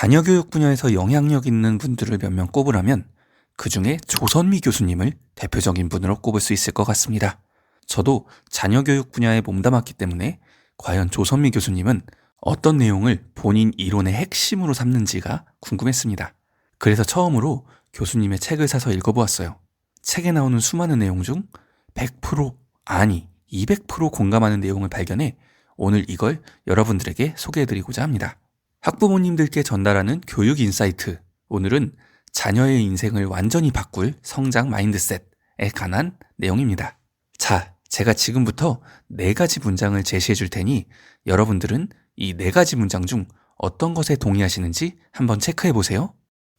자녀 교육 분야에서 영향력 있는 분들을 몇 명 꼽으라면 그 중에 조선미 교수님을 대표적인 분으로 꼽을 수 있을 것 같습니다. 저도 자녀 교육 분야에 몸담았기 때문에 과연 조선미 교수님은 어떤 내용을 본인 이론의 핵심으로 삼는지가 궁금했습니다. 그래서 처음으로 교수님의 책을 사서 읽어보았어요. 책에 나오는 수많은 내용 중 100% 아니 200% 공감하는 내용을 발견해 오늘 이걸 여러분들에게 소개해드리고자 합니다. 학부모님들께 전달하는 교육 인사이트. 오늘은 자녀의 인생을 완전히 바꿀 성장 마인드셋에 관한 내용입니다. 자, 제가 지금부터 네 가지 문장을 제시해 줄 테니 여러분들은 이 네 가지 문장 중 어떤 것에 동의하시는지 한번 체크해 보세요.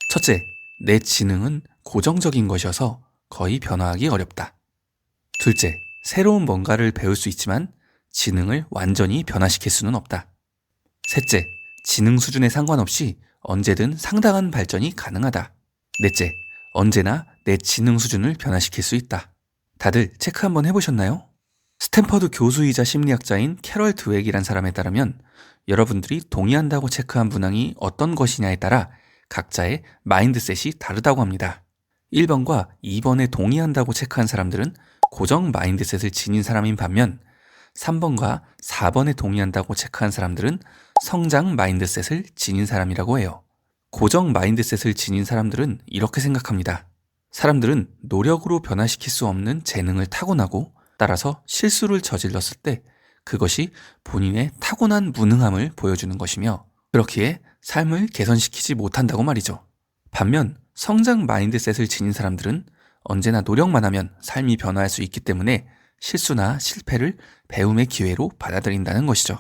첫째, 내 지능은 고정적인 것이어서 거의 변화하기 어렵다. 둘째, 새로운 뭔가를 배울 수 있지만 지능을 완전히 변화시킬 수는 없다. 셋째, 지능 수준에 상관없이 언제든 상당한 발전이 가능하다. 넷째, 언제나 내 지능 수준을 변화시킬 수 있다. 다들 체크 한번 해보셨나요? 스탠퍼드 교수이자 심리학자인 캐럴 드웩이란 사람에 따르면 여러분들이 동의한다고 체크한 문항이 어떤 것이냐에 따라 각자의 마인드셋이 다르다고 합니다. 1번과 2번에 동의한다고 체크한 사람들은 고정 마인드셋을 지닌 사람인 반면 3번과 4번에 동의한다고 체크한 사람들은 성장 마인드셋을 지닌 사람이라고 해요. 고정 마인드셋을 지닌 사람들은 이렇게 생각합니다. 사람들은 노력으로 변화시킬 수 없는 재능을 타고나고 따라서 실수를 저질렀을 때 그것이 본인의 타고난 무능함을 보여주는 것이며 그렇기에 삶을 개선시키지 못한다고 말이죠. 반면 성장 마인드셋을 지닌 사람들은 언제나 노력만 하면 삶이 변화할 수 있기 때문에 실수나 실패를 배움의 기회로 받아들인다는 것이죠.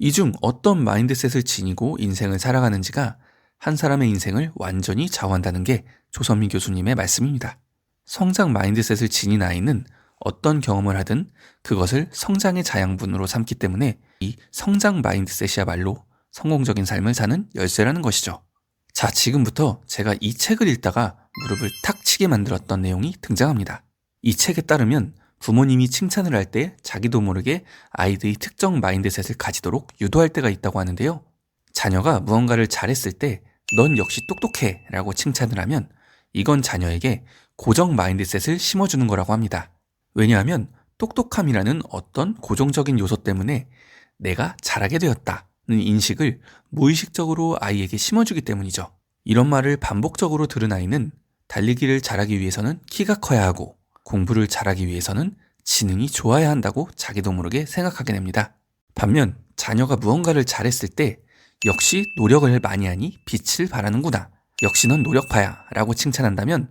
이 중 어떤 마인드셋을 지니고 인생을 살아가는지가 한 사람의 인생을 완전히 좌우한다는 게 조선민 교수님의 말씀입니다. 성장 마인드셋을 지닌 아이는 어떤 경험을 하든 그것을 성장의 자양분으로 삼기 때문에 이 성장 마인드셋이야말로 성공적인 삶을 사는 열쇠라는 것이죠. 자, 지금부터 제가 이 책을 읽다가 무릎을 탁 치게 만들었던 내용이 등장합니다. 이 책에 따르면 부모님이 칭찬을 할 때 자기도 모르게 아이들이 특정 마인드셋을 가지도록 유도할 때가 있다고 하는데요. 자녀가 무언가를 잘했을 때 넌 역시 똑똑해 라고 칭찬을 하면 이건 자녀에게 고정 마인드셋을 심어주는 거라고 합니다. 왜냐하면 똑똑함이라는 어떤 고정적인 요소 때문에 내가 잘하게 되었다는 인식을 무의식적으로 아이에게 심어주기 때문이죠. 이런 말을 반복적으로 들은 아이는 달리기를 잘하기 위해서는 키가 커야 하고 공부를 잘하기 위해서는 지능이 좋아야 한다고 자기도 모르게 생각하게 됩니다. 반면 자녀가 무언가를 잘했을 때 역시 노력을 많이 하니 빛을 발하는구나. 역시 넌 노력파야 라고 칭찬한다면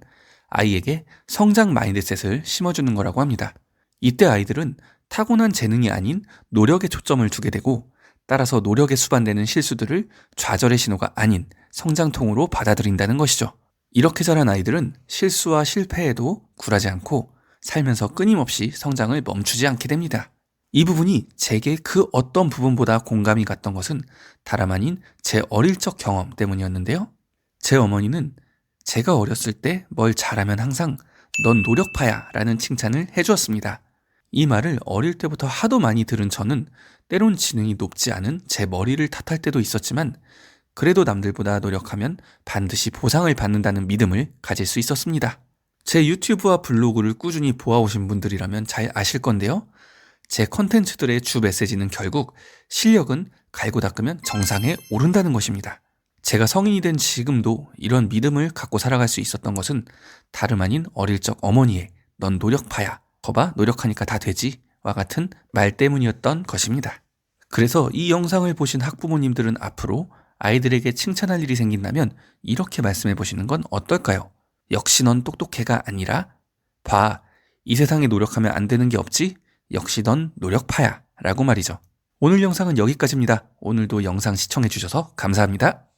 아이에게 성장 마인드셋을 심어주는 거라고 합니다. 이때 아이들은 타고난 재능이 아닌 노력에 초점을 두게 되고 따라서 노력에 수반되는 실수들을 좌절의 신호가 아닌 성장통으로 받아들인다는 것이죠. 이렇게 자란 아이들은 실수와 실패에도 굴하지 않고 살면서 끊임없이 성장을 멈추지 않게 됩니다. 이 부분이 제게 그 어떤 부분보다 공감이 갔던 것은 다름 아닌 제 어릴 적 경험 때문이었는데요. 제 어머니는 제가 어렸을 때 뭘 잘하면 항상 넌 노력파야 라는 칭찬을 해주었습니다. 이 말을 어릴 때부터 하도 많이 들은 저는 때론 지능이 높지 않은 제 머리를 탓할 때도 있었지만 그래도 남들보다 노력하면 반드시 보상을 받는다는 믿음을 가질 수 있었습니다. 제 유튜브와 블로그를 꾸준히 보아오신 분들이라면 잘 아실 건데요. 제 컨텐츠들의 주 메시지는 결국 실력은 갈고 닦으면 정상에 오른다는 것입니다. 제가 성인이 된 지금도 이런 믿음을 갖고 살아갈 수 있었던 것은 다름 아닌 어릴 적 어머니의 넌 노력파야. 거봐, 노력하니까 다 되지. 와 같은 말 때문이었던 것입니다. 그래서 이 영상을 보신 학부모님들은 앞으로 아이들에게 칭찬할 일이 생긴다면 이렇게 말씀해 보시는 건 어떨까요? 역시 넌 똑똑해가 아니라 봐, 이 세상에 노력하면 안 되는 게 없지? 역시 넌 노력파야. 라고 말이죠. 오늘 영상은 여기까지입니다. 오늘도 영상 시청해 주셔서 감사합니다.